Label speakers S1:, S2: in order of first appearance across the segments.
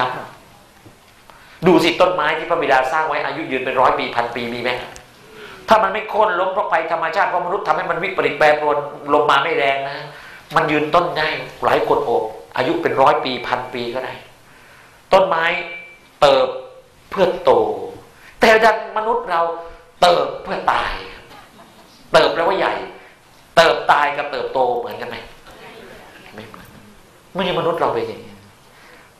S1: กรรมดูสิต้นไม้ที่พระบิดาสร้างไว้อายุยืนเป็นร้อยปีพันปีมีไหมถ้ามันไม่โค่นล้มเพราะภัยธรรมชาติเพราะมนุษย์ทำให้มันวิปริตแปรปรวนลมมาไม่แรงนะ มันยืนต้นได้หลายคนโอบอายุเป็นร้อยปีพันปีก็ได้ ต้นไม้เติบเพื่อโต แต่ดันมนุษย์เราเติบเพื่อตาย เติบแปลว่าใหญ่ เติบตายกับเติบโตเหมือนกันไหมไม่เหมือนไม่ใช่มนุษย์เราเป็นอย่างนี้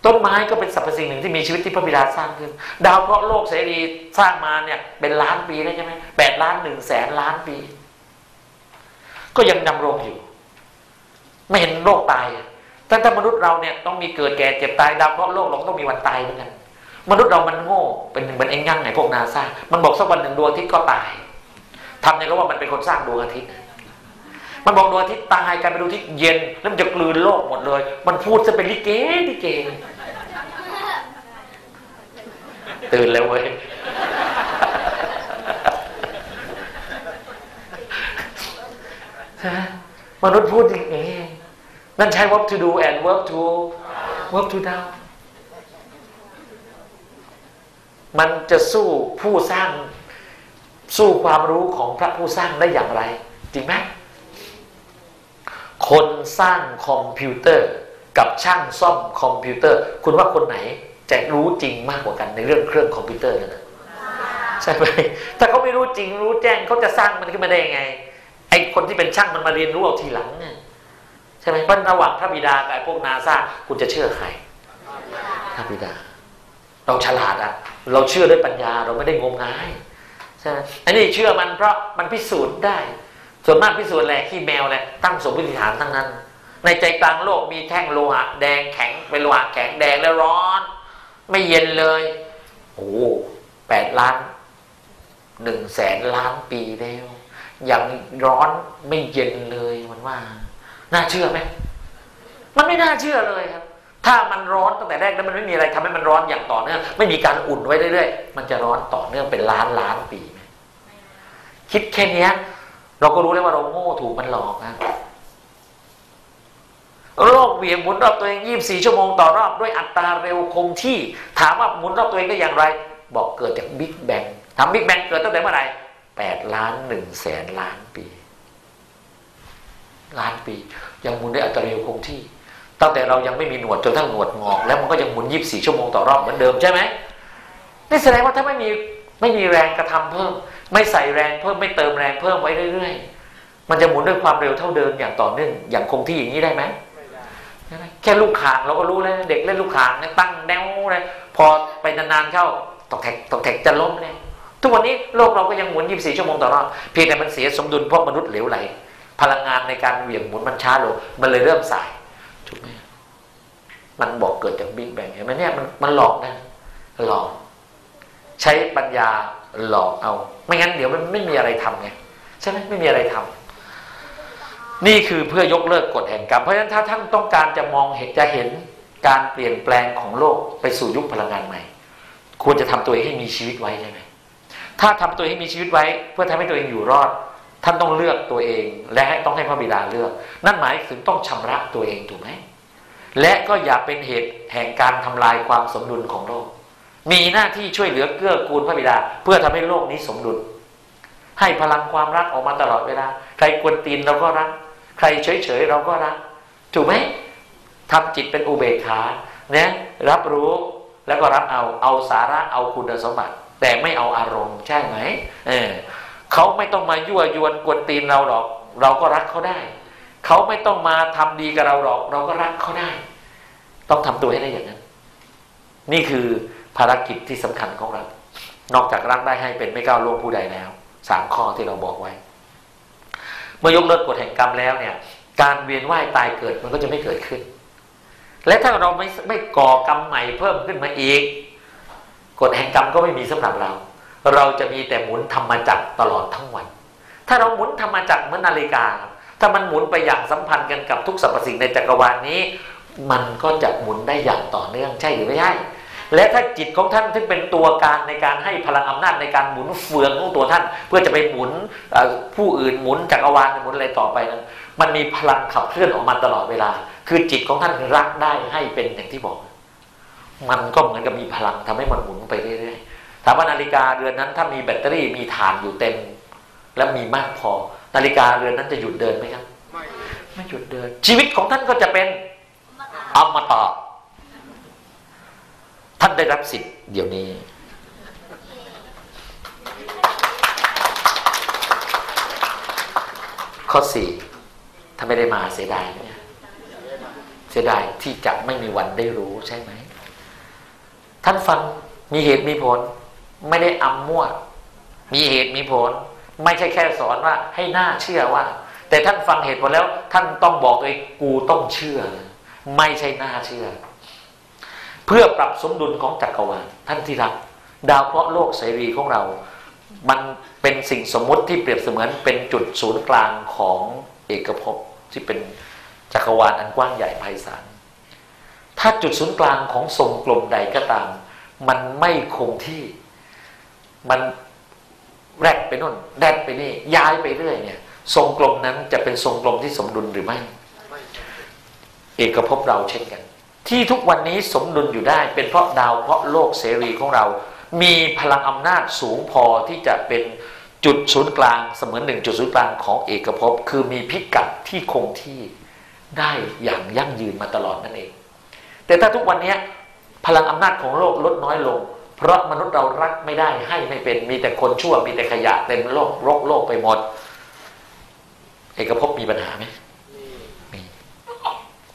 S1: ต้นไม้ก็เป็นสรรพสิ่งหนึ่งที่มีชีวิตที่พระบิดาสร้างขึ้น ดาวเคราะห์โลกเสรีสร้างมาเนี่ย เป็นล้านปีได้ใช่ไหมแปดล้านหนึ่งแสนล้านปี ก็ยังดำรงอยู่ ไม่เห็นโลกตายแต่ถ้ามนุษย์เราเนี่ยต้องมีเกิดแก่เจ็บตายดาวเคราะห์โลกเราต้องมีวันตายเหมือนกันมนุษย์เรามันโง่เป็นเหมือนเองยั่งไงพวกนาซามันบอกสักวันหนึ่งดวงอาทิตย์ก็ตายทำในรู้ว่ามันเป็นคนสร้างดวงอาทิตย์มันบอกดวงอาทิตย์ตายกลายเป็นดวงอาทิตย์เย็นแล้วมันจะกลืนโลกหมดเลย มันพูดจะเป็นลิเกลิเก ตื่นแล้วเว้ยมนุษย์พูดอย่างนี้นั่นใช้ verb to do and verb to verb to down มันจะสู้ผู้สร้าง สู้ความรู้ของพระผู้สร้างได้อย่างไร จริงไหมคนสร้างคอมพิวเตอร์ กับช่างซ่อมคอมพิวเตอร์ คุณว่าคนไหน จะรู้จริงมากกว่ากันในเรื่องเครื่องคอมพิวเตอร์นะใช่ไหมถ้าเขาไม่รู้จริงรู้แจ้งเขาจะสร้างมันขึ้นมาได้ยังไง ไอคนที่เป็นช่างมันมาเรียนรู้เอาทีหลังเนี่ยใช่ไหมเพราะระหว่างพระบิดากับพวกนาซาคุณจะเชื่อใครพระบิดา เราฉลาดอะเราเชื่อด้วยปัญญาเราไม่ได้งมงายใช่ไหมอันนี้เชื่อมันเพราะมันพิสูจน์ได้ ส่วนมากพิสูจน์แหละขี้แมวแหละตั้งสมมติฐานทั้งนั้น ในใจกลางโลกมีแท่งโลหะแดงแข็งเป็นโลหะแข็งแดงแล้วร้อน ไม่เย็นเลย โอ้แปดล้านหนึ่งแสนล้านปีแล้วยังร้อนไม่เย็นเลยมันว่า น่าเชื่อไหมมันไม่น่าเชื่อเลยครับ ถ้ามันร้อนตั้งแต่แรกแล้วมันไม่มีอะไรทำให้มันร้อนอย่างต่อเนื่องไม่มีการอุ่นไว้เรื่อยๆมันจะร้อนต่อเนื่องเป็นล้านล้านปีไหมคิดแค่นี้เราก็รู้แล้วว่าเราโง่ถูกมันหลอกนะ โลกเหวี่ยงหมุนรอบตัวเอง 24 ชั่วโมงต่อรอบด้วยอัตราเร็วคงที่ ถามว่าหมุนรอบตัวเองได้อย่างไร บอกเกิดจากบิ๊กแบงทำบิ๊กแบงเกิดตั้งแต่เมื่อไหร่แปดล้านหนึ่งแสนล้านปี ล้านปี ยังหมุนได้อัตราเร็วคงที่ ตั้งแต่เรายังไม่มีหนวดจนทั้งหนวดงอก แล้วมันก็ยังหมุนยีิบสี่ชั่วโมงต่อรอบเหมือนเดิมใช่ไหมนี่แสดงว่าถ้าไม่มีไม่มีแรงกระทำเพิ่ม ไม่ใส่แรงเพิ่มไม่เติมแรงเพิ่มไว้เรื่อย ๆ มันจะหมุนด้วยความเร็วเท่าเดิมอย่างต่อเนื่องอย่างคงที่อย่างนี้ได้ไหม แค่ลูกขางเราก็รู้แล้วเด็กเล่นลูกขางตั้งแนวเลยพอไปนานๆเข้าตกแท็กตกแท็กจะล้มเลยทุกวันนี้โลกเราก็ยังหมุน 24 ชั่วโมงต่อรอบเพียงแต่มันเสียสมดุลเพราะมนุษย์เหลวไหล พลังงานในการเหวี่ยงหมุนมันช้าลงมันเลยเริ่มสายถูกไหมมันบอกเกิดจากบิ๊กแบงเห็นไหมเนี่ยมันมันหลอกนะหลอก ใช้ปัญญาหลอกเอา ไม่งั้นเดี๋ยวมันไม่มีอะไรทำไงใช่ไหมไม่มีอะไรทำ นี่คือเพื่อยกเลิกกฎแห่งกรรม เพราะฉะนั้นถ้าท่านต้องการจะมองเห็นจะเห็นการเปลี่ยนแปลงของโลกไปสู่ยุคพลังงานใหม่ ควรจะทำตัวเองให้มีชีวิตไว้ใช่ไหมถ้าทำตัวเองให้มีชีวิตไว้ เพื่อทำให้ตัวเองอยู่รอด ท่านต้องเลือกตัวเอง และให้ต้องให้พระบิดาเลือก นั่นหมายถึงต้องชำระตัวเองถูกไหมและก็อย่าเป็นเหตุแห่งการทำลายความสมดุลของโลก มีหน้าที่ช่วยเหลือเกื้อกูลพระบิดา เพื่อทำให้โลกนี้สมดุล ให้พลังความรักออกมาตลอดเวลา ใครกวนตีนเราก็รัก ใครเฉยๆเราก็รัก ถูกไหมทำจิตเป็นอุเบกขาเนี่ยรับรู้แล้วก็รับเอาเอาสาระเอาคุณสมบัติ แต่ไม่เอาอารมณ์ใช่ไหมเออเขาไม่ต้องมายั่วยวนกวนตีนเราหรอก เราก็รักเขาได้ เขาไม่ต้องมาทำดีกับเราหรอก เราก็รักเขาได้ ต้องทำตัวให้ได้อย่างนั้น นี่คือภารกิจที่สำคัญของเรา นอกจากรักได้ให้เป็นไม่ก้าวล่วงผู้ใดแล้วสามข้อที่เราบอกไว้ เมื่อยกเลิกกฎแห่งกรรมแล้วเนี่ย การเวียนว่ายตายเกิดมันก็จะไม่เกิดขึ้น และถ้าเราไม่ไม่ก่อกรรมใหม่เพิ่มขึ้นมาอีกกฎแห่งกรรมก็ไม่มีสำหรับเรา เราจะมีแต่หมุนธรรมจักรตลอดทั้งวัน ถ้าเราหมุนธรรมจักรเหมือนนาฬิกา ถ้ามันหมุนไปอย่างสัมพันธ์กันกับทุกสรรพสิ่งในจักรวาลนี้ มันก็จะหมุนได้อย่างต่อเนื่องใช่หรือไม่ใช่ และถ้าจิตของท่านที่เป็นตัวการในการให้พลังอำนาจในการหมุนเฟืองของตัวท่าน เพื่อจะไปหมุนผู้อื่นหมุนจักรวาลหมุนอะไรต่อไปนั้นมันมีพลังขับเคลื่อนออกมาตลอดเวลา คือจิตของท่านรักได้ให้เป็นอย่างที่บอก มันก็เหมือนกับมีพลังทำให้มันหมุนไปเรื่อยๆถามว่านาฬิกาเรือนนั้นถ้ามีแบตเตอรี่มีฐานอยู่เต็ม และมีมากพอ นาฬิกาเรือนนั้นจะหยุดเดินไหมครับ
S2: ไม่
S1: ไม่หยุดเดิน ชีวิตของท่านก็จะเป็นอมตะานได้รับสิทธิ์เดี๋ยวนี้ ข้อสี่ถ้าไม่ได้มาเสียดายเนี่ยเสียดายที่จะไม่มีวันได้รู้ใช่ไหม ท่านฟังมีเหตุมีผล ไม่ได้อำมั่ว มีเหตุมีผล ไม่ใช่แค่สอนว่า ให้หน่าเชื่อว่า แต่ท่านฟังเหตุผลแล้ว ท่านต้องบอกตัวเองกูต้องเชื่อ ไม่ใช่น่าเชื่อ เพื่อปรับสมดุลของจักรวาลท่านที่รัก ดาวเคราะห์โลกเสรีของเรา มันเป็นสิ่งสมมุติที่เปรียบเสมือนเป็นจุดศูนย์กลางของเอกภพที่เป็นจักรวาลอันกว้างใหญ่ไพศาลถ้าจุดศูนย์กลางของทรงกลมใดก็ตาม มันไม่คงที่มันแรกไปนู่นแรกไปนี่ย้ายไปเรื่อยเนี่ย ทรงกลมนั้นจะเป็นทรงกลมที่สมดุลหรือไม่
S2: ไม่
S1: เอกภพเราเช่นกัน ที่ทุกวันนี้สมดุลอยู่ได้ เป็นเพราะดาวเพราะโลกเสรีของเรา มีพลังอำนาจสูงพอที่จะเป็นจุดศูนย์กลางเสมือนหนึ่งจุดศูนย์กลางของเอกภพคือมีพิกัดที่คงที่ได้อย่างยั่งยืนมาตลอดนั่นเอง แต่ถ้าทุกวันนี้พลังอำนาจของโลกลดน้อยลง เพราะมนุษย์เรารักไม่ได้ให้ไม่เป็นมีแต่คนชั่วมีแต่ขยะเต็มโลกรกโลกไปหมด เอกภพมีปัญหาไหมมี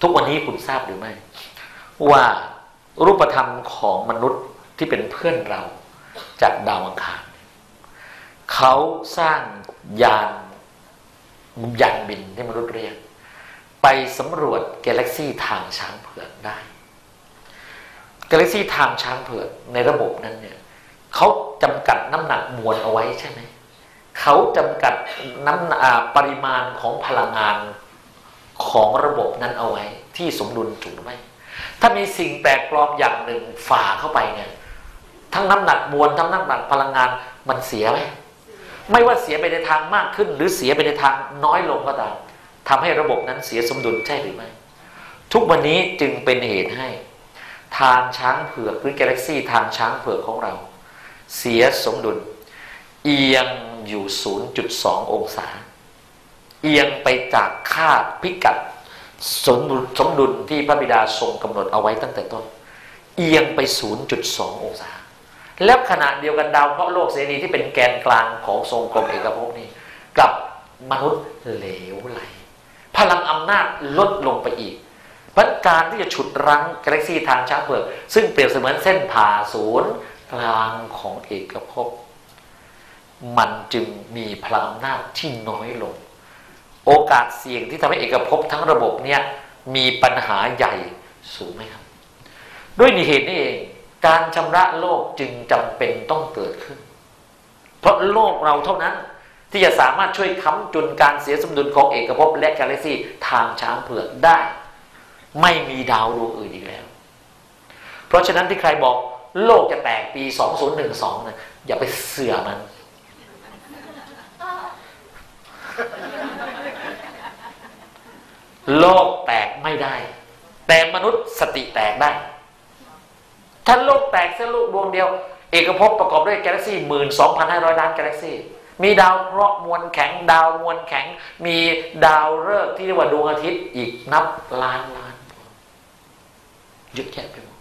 S1: ทุกวันนี้คุณทราบหรือไม่ ว่ารูปธรรมของมนุษย์ที่เป็นเพื่อนเราจากดาวอังคารเขาสร้างยานยานบินที่มนุษย์เรียก ไปสำรวจกาแล็กซี่ทางช้างเผือกได้กาแล็กซี่ทางช้างเผือกในระบบนั้นเนี่ยเขาจำกัดน้ำหนักมวลเอาไว้ใช่ไหมเขาจำกัดน้ำปริมาณของพลังงานของระบบนั้นเอาไว้ที่สมดุลถูกไหม ถ้ามีสิ่งแปลกปลอมอย่างหนึ่งฝ่าเข้าไปเนี่ยทั้งน้ำหนักมวลทั้งน้ำหนักพลังงานมันเสียไหมไม่ว่าเสียไปในทางมากขึ้น หรือเสียไปในทางน้อยลงก็ตามทำให้ระบบนั้นเสียสมดุลใช่หรือไม่ ทุกวันนี้จึงเป็นเหตุให้ ทางช้างเผือกหรือกาแล็กซี่ทางช้างเผือกของเรา เสียสมดุล เอียงอยู่ 0.2 องศา เอียงไปจากค่าพิกัด สมดุลสมดุลที่พระบิดาทรงกำหนดเอาไว้ตั้งแต่ต้น เอียงไป 0.2 องศา แล้วขณะเดียวกันดาวเคราะห์โลกเสรีที่เป็นแกนกลางของทรงกลมเอกภพนี้กลับมนุษย์เหลวไหล พลังอำนาจลดลงไปอีกพราะการที่จะฉุดรั้งกาแล็กซี่ทางช้างเผือกซึ่งเปรียบเสมือนเส้นผ่าศูนย์กลางของเอกภพมันจึงมีพลังอำนาจที่น้อยลง โอกาสเสี่ยงที่ทำให้เอกภพทั้งระบบเนี่ยมีปัญหาใหญ่สูงไหมครับ ด้วยเหตุนี้เองการชำระโลกจึงจำเป็นต้องเกิดขึ้น เพราะโลกเราเท่านั้นที่จะสามารถช่วยค้ำจุนการเสียสมดุลของเอกภพและกาแล็กซี่ทางช้างเผือกได้ ไม่มีดาวดวงอื่นอีกแล้ว เพราะฉะนั้นที่ใครบอกโลกจะแตกปี 2012นะอย่าไปเสือมัน โลกแตกไม่ได้ แต่มนุษย์สติแตกได้ ถ้าโลกแตกเส้นลูกดวงเดียว เอกภพประกอบด้วยกาแล็กซี่หมื่นสองพันห้าร้อยล้านกาแล็กซี่มีดาวเคราะห์มวลแข็ง ดาวมวลแข็ง มีดาวฤกษ์ที่เรียกว่าดวงอาทิตย์อีกนับล้านล้านเยอะแยะไปหมด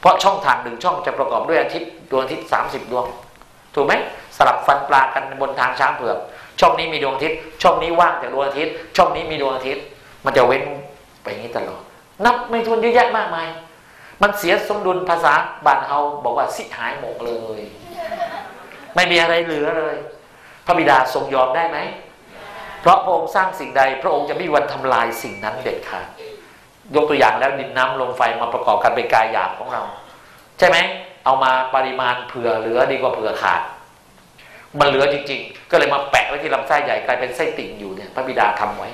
S1: เพราะช่องทางหนึ่งช่องจะประกอบด้วยอาทิตย์ดวงอาทิตย์สามสิบดวง ถูกไหมสลับฟันปลากันบนทางช้างเผือกช่องนี้มีดวงอาทิตย์ ช่องนี้ว่างจากดวงอาทิตย์ ช่องนี้มีดวงอาทิตย์ มันจะเว้นไปอย่างนี้ตลอด นับไม่ถ้วนเยอะแยะมากมาย มันเสียสมดุลภาษาบานเฮาบอกว่าสิหายหมกเลย ไม่มีอะไรเหลือเลย พระบิดาทรงยอมได้ไหม เพราะพระองค์สร้างสิ่งใด พระองค์จะไม่มีวันทำลายสิ่งนั้นเด็ดขาดยกตัวอย่างแล้วดินน้ำลมไฟมาประกอบกันเป็นกายหยาบของเรา ใช่ไหมเอามาปริมาณเผื่อเหลือดีกว่าเผื่อขาด มันเหลือจริง ๆ ก็เลยมาแปะไว้ที่ลำไส้ใหญ่กลายเป็นไส้ติ่งอยู่เนี่ยพระบิดาทำไว้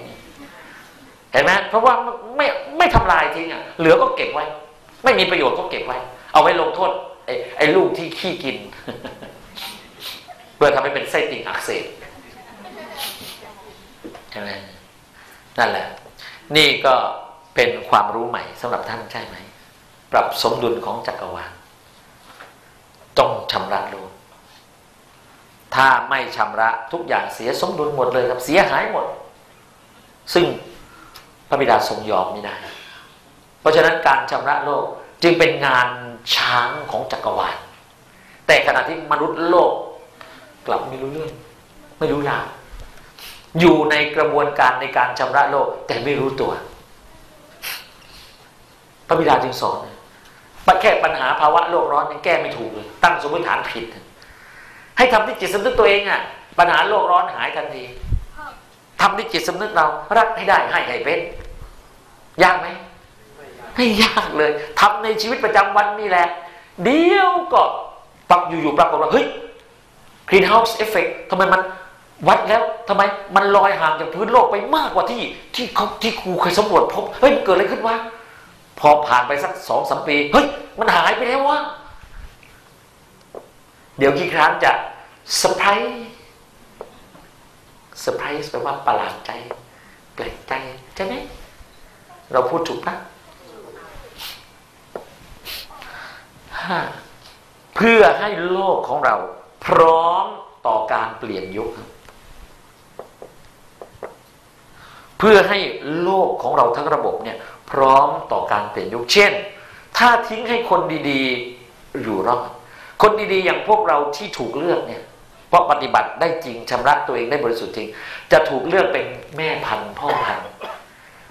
S1: เห็นไหมเพราะว่าไม่ไม่ทำลายทิ้งอะเหลือก็เก็บไว้ ไม่มีประโยชน์ก็เก็บไว้ เอาไว้ลงโทษไอ้ไอ้ลูกที่ขี้กิน เพื่อทำให้เป็นไส้ติ่งอักเสบใช่ไหมนั่นแหละ นี่ก็เป็นความรู้ใหม่สำหรับท่านใช่ไหม ปรับสมดุลของจักรวาลต้องชำระโลกถ้าไม่ชำระทุกอย่างเสียสมดุลหมดเลยครับเสียหายหมด ซึ่ง พระบิดาทรงยอมไม่ได้ เพราะฉะนั้นการชำระโลกจึงเป็นงานช้างของจักรวาล แต่ขณะที่มนุษย์โลกกลับไม่รู้เรื่อง ไม่รู้ราวอยู่ในกระบวนการในการชำระโลก แต่ไม่รู้ตัว พระบิดาจึงสอนแค่ปัญหาภาวะโลกร้อนยังแก้ไม่ถูกเลย ตั้งสมมติฐานผิด ให้ทำที่จิตสำนึกตัวเองอะปัญหาโลกร้อนหายทันที ทำที่จิตสำนึกเรา รักให้ได้ให้ให้เป็นยากไหมไม่ยากเลยทำในชีวิตประจำวันนี่แหละ เดียวก็ปักอยู่ๆปรากฏว่าเฮ้ย greenhouse effect ทำไมมันวัดแล้วทำไมมันลอยห่างจากพื้นโลกไปมากกว่าที่ที่เขาที่ครูเคยสำรวจพบเฮ้ยมันเกิดอะไรขึ้นวะพอผ่านไปสักสองสามปีเฮ้ยมันหายไปแล้ววะเดี๋ยวกี่ครั้งจะเซอร์ไพรส์ เซอร์ไพรส์แปลว่าประหลาดใจ แปลกใจ ใช่ไหม เราพูดถูกปะเพื่อให้โลกของเรา พร้อมต่อการเปลี่ยนยุค เพื่อให้โลกของเราทั้งระบบเนี่ย พร้อมต่อการเปลี่ยนยุค เช่น ถ้าทิ้งให้คนดีๆอยู่รอดคนดีๆ อย่างพวกเราที่ถูกเลือกเนี่ย เพราะปฏิบัติได้จริงชำระตัวเองได้บริสุทธิ์จริง จะถูกเลือกเป็นแม่พันธุ์พ่อพันธุ์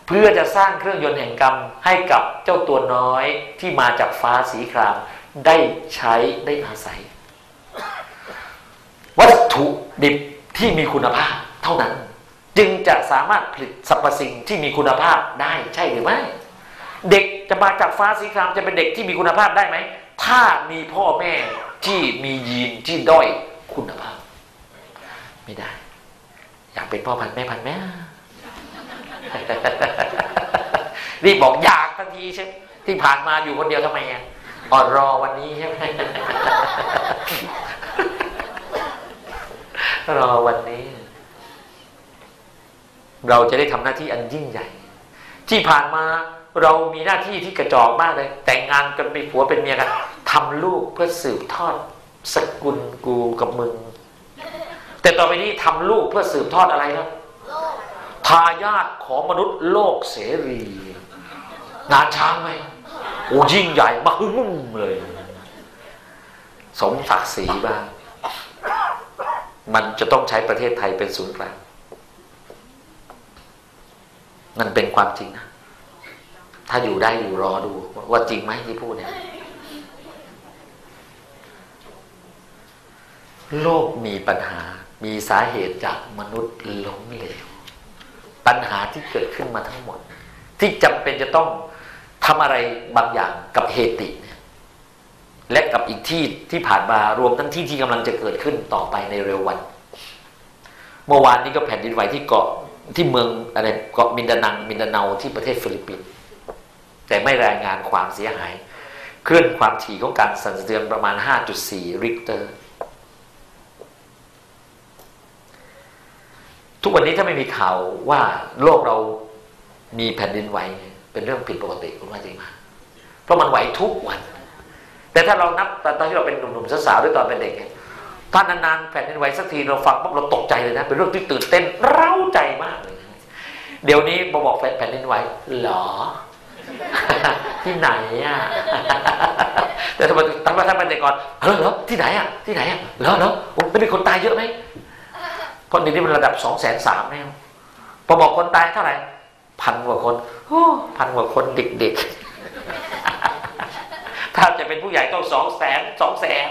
S1: เพื่อจะสร้างเครื่องยนต์แห่งกรรมให้กับเจ้าตัวน้อยที่มาจากฟ้าสีคราม ได้ใช้ได้อาศัย วัตถุดิบที่มีคุณภาพเท่านั้น จึงจะสามารถผลิตสรรพสิ่งที่มีคุณภาพได้ใช่หรือไม่ เด็กจะมาจากฟ้าสีครามจะเป็นเด็กที่มีคุณภาพได้ไหมถ้ามีพ่อแม่ที่มียีนที่ด้อย คุณภาพ ไม่ได้ อยากเป็นพ่อพันธุ์แม่พันธุ์แม่รีบบอกอยากทันทีใช่ไหมที่ผ่านมาอยู่คนเดียวทำไมอะอดรอวันนี้ใช่ไหมรอวันนี้ เราจะได้ทำหน้าที่อันยิ่งใหญ่ ที่ผ่านมาเรามีหน้าที่ที่กระจอกมากเลย แต่งงานกันเป็นผัวเป็นเมียกันทำลูกเพื่อสืบทอด สกุลกูกับมึง แต่ต่อไปนี้ทำลูกเพื่อสืบทอดอะไรครับทายาทของมนุษย์โลกเสรี งานช้างไหมโอ้ยิ่งใหญ่มากมึมเลย สมศักดิ์ศรีบ้างมันจะต้องใช้ประเทศไทยเป็นศูนย์กลางมันเป็นความจริงนะ ถ้าอยู่ได้อยู่รอดูว่าจริงไหมที่พูดเนี่ย โลกมีปัญหา มีสาเหตุจากมนุษย์ล้มเหลว ปัญหาที่เกิดขึ้นมาทั้งหมด ที่จำเป็นจะต้องทำอะไรบางอย่างกับเฮติเนี่ยและกับอีกที่ที่ผ่านมารวมทั้งที่ที่กำลังจะเกิดขึ้นต่อไปในเร็ววัน เมื่อวานนี้ก็แผ่นดินไหวที่เกาะที่เมืองอะไรเกาะมินดานังมินดาเนาที่ประเทศฟิลิปปินส์แต่ไม่รายงานความเสียหาย เคลื่อนความถี่ของการสั่นสะเทือนประมาณ 5.4 ริกเตอร์ ทุกวันนี้ถ้าไม่มีข่าวว่าโลกเรามีแผ่นดินไหวเป็นเรื่องผิดปกติคุณว่าจริงไหมเพราะมันไหวทุกวัน แต่ถ้าเรานับตอนที่เราเป็นหนุ่มๆสาวๆด้วยตอนเป็นเด็กถ้านานๆแผ่นดินไหวสักทีเราฟังปุ๊บเราตกใจเลยนะ เป็นเรื่องที่ตื่นเต้นเร้าใจมากเลยเดี๋ยวนี้บอบอกแผ่นดินไหวหรอ ที่ไหนอะแต่ทำไมตั้งแต่ท่าเป็นเด็กก่อนเออเหรอที่ไหนอะที่ไหนอะเหรอเหรอไม่มีคนตายเยอะไหม เพราะนี้มันระดับสองแสนสามแล้วพอบอกคนตายเท่าไหร่พันกว่าคนพันกว่าคนเด็กๆ ถ้าจะเป็นผู้ใหญ่ต้องสองแสนสองแสน